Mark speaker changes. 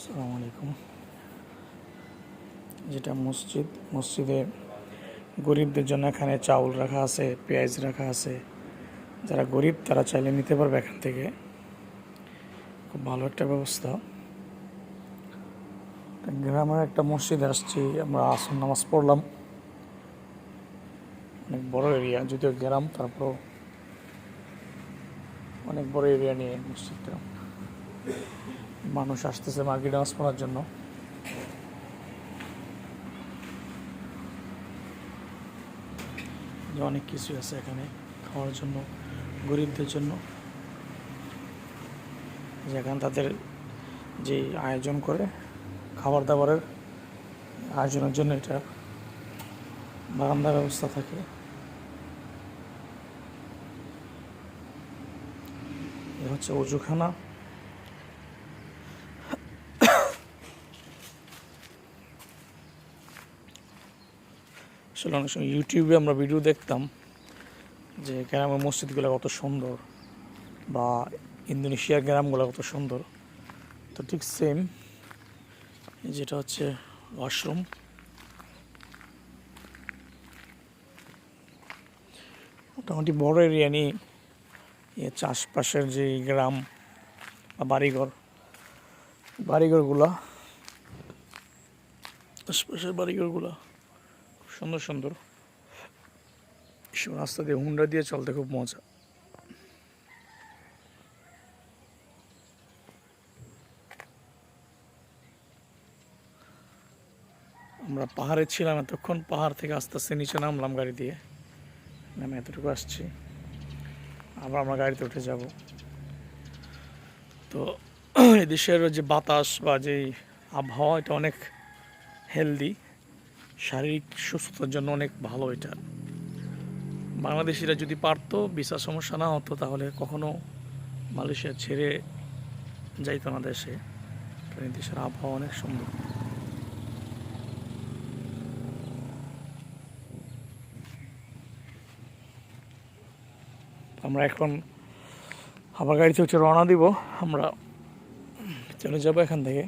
Speaker 1: আসসালামু আলাইকুম। যেটা মসজিদ, মসজিদে গরিবদের জন্য এখানে চাউল রাখা আছে, পেঁয়াজ রাখা আছে। যারা গরিব, তারা চাইলে নিতে পারবে এখান থেকে। খুব ভালো একটা ব্যবস্থা। গ্রামের একটা মসজিদে আসছি, আমরা আসন নামাজ পড়লাম। অনেক বড় এরিয়া যদিও গ্রাম তারপর অনেক বড় এরিয়া নিয়ে মসজিদটা। মানুষ আসতেছে মার্কেট নামাজ পড়ার জন্য। অনেক কিছু আছে এখানে খাওয়ার জন্য, গরিবদের জন্য। যেখানে তাদের যে আয়োজন করে খাবার দাবারের আয়োজনের জন্য এটা বারান্দা ব্যবস্থা থাকে। এ হচ্ছে অজুখানা। আসলে অনেক সময় ইউটিউবে আমরা ভিডিও দেখতাম যে গ্রামের মসজিদগুলো কত সুন্দর বা ইন্দোনেশিয়ার গ্রামগুলো কত সুন্দর। তো ঠিক সেম যেটা হচ্ছে ওয়াশরুম মোটামুটি বড় এরিয়া নিয়ে এ চাষবাসের যে গ্রাম বা বাড়িঘর, বাড়িঘরগুলা আশপাশের বাড়িঘরগুলা। সুন্দর সুন্দর। রাস্তা দিয়ে হুন্ডা দিয়ে চলতে খুব মজা। আমরা পাহাড়ে ছিলাম এতক্ষণ, পাহাড় থেকে আস্তে আস্তে নিচে নামলাম গাড়ি দিয়ে। নামে এতটুকু আসছি। আবার আমরা গাড়িতে উঠে যাব। তো এই দেশের যে বাতাস বা যেই আবহাওয়া, এটা অনেক হেলদি শারীরিক সুস্থতার জন্য অনেক ভালো এটা। বাংলাদেশিরা যদি পারতো, ভিসা সমস্যা না হতো, তাহলে কখনো মালয়েশিয়া ছেড়ে যাইতো না দেশে। কারণ দেশের আবহাওয়া অনেক সুন্দর। আমরা এখন আবার গাড়িতে হচ্ছে রওনা দিব। আমরা চলে যাব এখান থেকে।